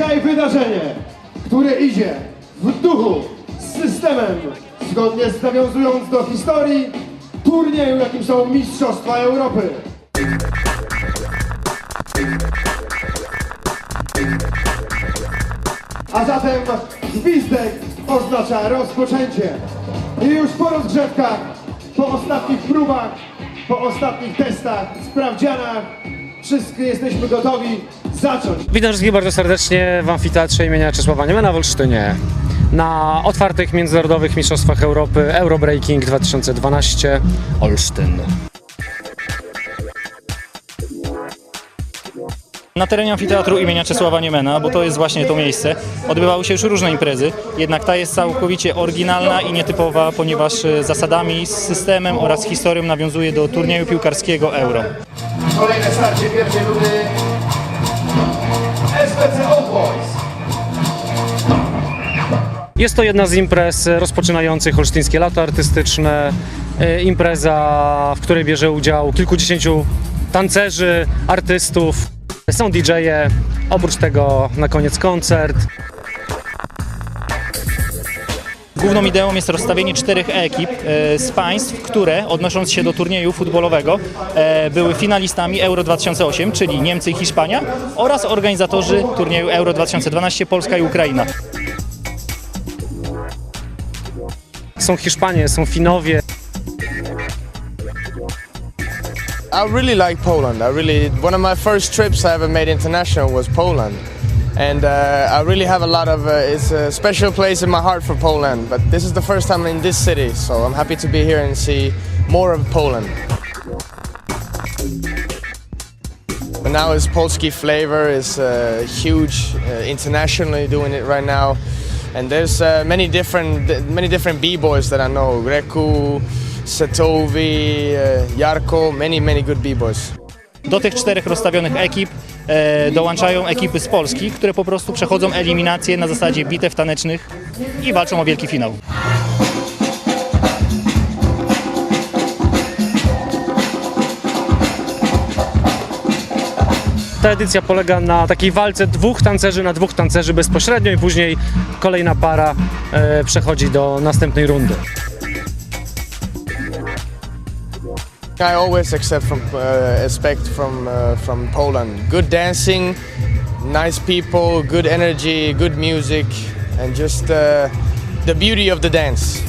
Dzisiaj wydarzenie, które idzie w duchu, z systemem, zgodnie z nawiązując do historii turnieju, jakim są Mistrzostwa Europy. A zatem gwizdek oznacza rozpoczęcie. I już po rozgrzewkach, po ostatnich próbach, po ostatnich testach, sprawdzianach, wszyscy jesteśmy gotowi zacząć. Witam wszystkich bardzo serdecznie w amfiteatrze imienia Czesława Niemena w Olsztynie na otwartych międzynarodowych mistrzostwach Europy Eurobreaking 2012 Olsztyn. Na terenie amfiteatru imienia Czesława Niemena, bo to jest właśnie to miejsce, odbywały się już różne imprezy, jednak ta jest całkowicie oryginalna i nietypowa, ponieważ e, zasadami, systemem oraz historią nawiązuje do turnieju piłkarskiego Euro. Kolejne starcie pierwszej rundy SPC Old Boys. Jest to jedna z imprez rozpoczynających olsztyńskie lato artystyczne. E, Impreza, w której bierze udział kilkudziesięciu tancerzy, artystów. Są DJ-e, oprócz tego na koniec koncert. Główną ideą jest rozstawienie czterech ekip e, z państw, które odnosząc się do turnieju futbolowego e, były finalistami Euro 2008, czyli Niemcy i Hiszpania oraz organizatorzy turnieju Euro 2012 Polska i Ukraina. Są Hiszpanie, są Finowie, I really like Poland. I really one of my first trips I ever made international was Poland, and uh, I really have a lot of. Uh, it's a special place in my heart for Poland. But this is the first time in this city, so I'm happy to be here and see more of Poland. But now is Polski flavor is uh, huge uh, internationally doing it right now, and there's uh, many different many different b-boys that I know. Greku, Setovi, uh, Jarko, many many good b-boys. Do tych czterech rozstawionych ekip e, dołączają ekipy z Polski, które po prostu przechodzą eliminację na zasadzie bitew tanecznych i walczą o wielki finał. Ta edycja polega na takiej walce dwóch tancerzy na dwóch tancerzy bezpośrednio i później kolejna para e, przechodzi do następnej rundy. I always accept from uh, expect from uh, from Poland. Good dancing, nice people, good energy, good music, and just uh, the beauty of the dance.